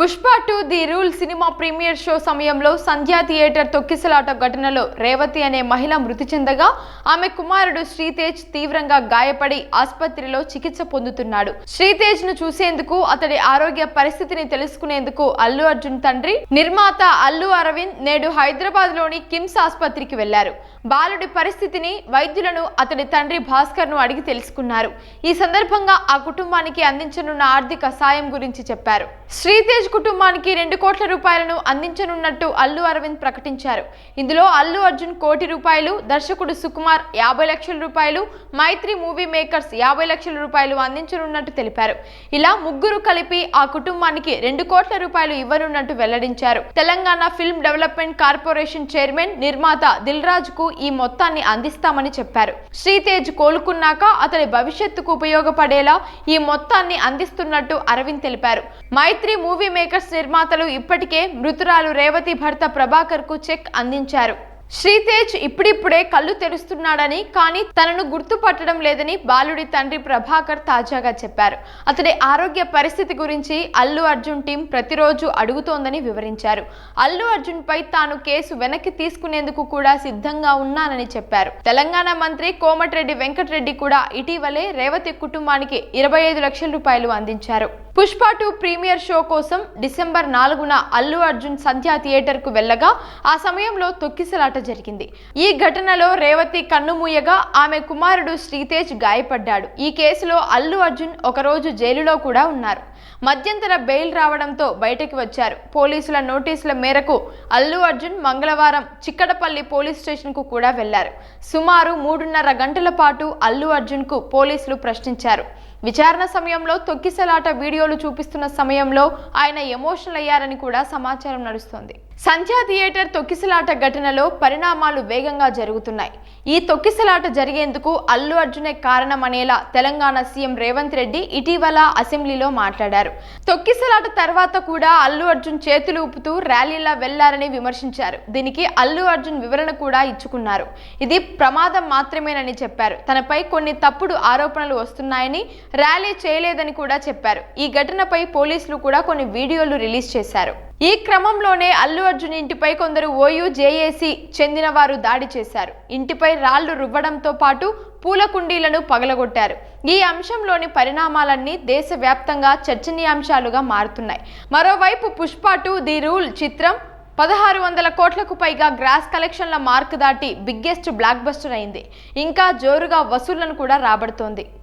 Pushpa to the rule cinema premiere show సమయంలో Sandhya theatre తొక్కిసలాట ఘటనలో రేవతి అనే మహిళ మృతి చెందగా ఆమె కుమారుడు శ్రీతేజ్ తీవ్రంగా గాయపడి ఆసుపత్రిలో చికిత్స పొందుతున్నాడు. శ్రీతేజ్ను చూసేందుకు అతడి ఆరోగ్య పరిస్థితిని తెలుసుకునేందుకు అల్లు అర్జున్ తండ్రి నిర్మాత అల్లు అరవింద్ నేడు హైదరాబాద్లోని కిమ్స్ ఆసుపత్రికి వెళ్ళారు. బాలుడి పరిస్థితిని వైద్యులను అతడి తండ్రి భాస్కర్ను అడిగి తెలుసుకున్నారు. ఈ సందర్భంగా ఆ కుటుంబానికి అందించనున్న ఆర్థిక సాయం గురించి చెప్పారు. శ్రీతేజ్ కుటుంబానికి రెండు కోట్ల రూపాయలను అందించనున్నట్టు అల్లు అరవింద్ ప్రకటించారు. ఇందులో అల్లు అర్జున్ కోటి రూపాయలు దర్శకుడు సుకుమార్ యాభై లక్షల రూపాయలు మైత్రి మూవీ మేకర్స్ యాభై లక్షల రూపాయలు అందించనున్నట్టు తెలిపారు. ఇలా ముగ్గురు కలిపి ఆ కుటుంబానికి రెండు కోట్ల రూపాయలు ఇవ్వనున్నట్టు వెల్లడించారు. Telangana film development corporation chairman నిర్మాత దిల్ రాజు కు ఈ మొత్తాన్ని అందిస్తామని చెప్పారు. శ్రీతేజ్ కోలుకున్నాక అతని భవిష్యత్తుకు ఉపయోగపడేలా ఈ మొత్తాన్ని అందిస్తున్నట్టు అరవింద్ తెలిపారు. మైత్రి మూవీ మేకర్స్ నిర్మాతలు ఇప్పటికే మృతురాలు రేవతి భర్త ప్రభాకర్కు చెక్ అందించారు. శ్రీతేజ్ ఇప్పుడిప్పుడే కళ్ళు తెరుస్తున్నాడని కానీ తనను గుర్తుపట్టడం లేదని బాలుడి తండ్రి ప్రభాకర్ తాజాగా చెప్పారు. అతడి ఆరోగ్య పరిస్థితి గురించి అల్లు అర్జున్ టీం ప్రతిరోజు అడుగుతోందని వివరించారు. అల్లు అర్జున్ పై తాను కేసు వెనక్కి తీసుకునేందుకు కూడా సిద్ధంగా ఉన్నానని చెప్పారు. తెలంగాణ మంత్రి కోమటిరెడ్డి వెంకటరెడ్డి కూడా ఇటీవలే రేవతి కుటుంబానికి ఇరవై ఐదు లక్షల రూపాయలు అందించారు. పుష్ప టూ ప్రీమియర్ షో కోసం డిసెంబర్ నాలుగున అల్లు అర్జున్ సంధ్యా థియేటర్కు వెళ్ళగా ఆ సమయంలో తొక్కిసలాట జరిగింది. ఈ ఘటనలో రేవతి కన్నుమూయగా ఆమె కుమారుడు శ్రీతేజ్ గాయపడ్డాడు. ఈ కేసులో అల్లు అర్జున్ ఒకరోజు జైలులో కూడా ఉన్నారు. మధ్యంతర బెయిల్ రావడంతో బయటకు వచ్చారు. పోలీసుల నోటీసుల మేరకు అల్లు అర్జున్ మంగళవారం చిక్కడపల్లి పోలీస్ స్టేషన్కు కూడా వెళ్ళారు. సుమారు మూడున్నర గంటల పాటు అల్లు అర్జున్కు పోలీసులు ప్రశ్నించారు. విచారణ సమయంలో తొక్కిసలాట వీడియోలు చూపిస్తున్న సమయంలో ఆయన ఎమోషనల్ అయ్యారని కూడా సమాచారం నడుస్తోంది. సంధ్యా థియేటర్ తొక్కిసలాట ఘటనలో పరిణామాలు వేగంగా జరుగుతున్నాయి. ఈ తొక్కిసలాట జరిగేందుకు అల్లు అర్జునే కారణమనేలా తెలంగాణ సీఎం రేవంత్ రెడ్డి ఇటీవల అసెంబ్లీలో మాట్లాడారు. తొక్కిసలాట తర్వాత కూడా అల్లు అర్జున్ చేతులు ఊపుతూ ర్యాలీలా వెళ్ళారని విమర్శించారు. దీనికి అల్లు అర్జున్ వివరణ కూడా ఇచ్చుకున్నారు. ఇది ప్రమాదం మాత్రమేనని చెప్పారు. తనపై కొన్ని తప్పుడు ఆరోపణలు వస్తున్నాయని ర్యాలీ చేయలేదని కూడా చెప్పారు. ఈ ఘటనపై పోలీసులు కూడా కొన్ని వీడియోలు రిలీజ్ చేశారు. ఈ క్రమంలోనే అల్లు అర్జున్ ఇంటిపై కొందరు ఓయూ జేఏసీ చెందిన వారు దాడి చేశారు. ఇంటిపై రాళ్ళు రువ్వడంతో పాటు పూల కుండీలను పగలగొట్టారు. ఈ అంశంలోని పరిణామాలన్నీ దేశవ్యాప్తంగా చర్చనీయాంశాలుగా మారుతున్నాయి. మరోవైపు పుష్ప టూ ది రూల్ చిత్రం పదహారు వందల కోట్లకు పైగా గ్రాస్ కలెక్షన్ల మార్క్ దాటి బిగ్గెస్ట్ బ్లాక్ బస్టర్ అయింది. ఇంకా జోరుగా వసూళ్ళను కూడా రాబడుతోంది.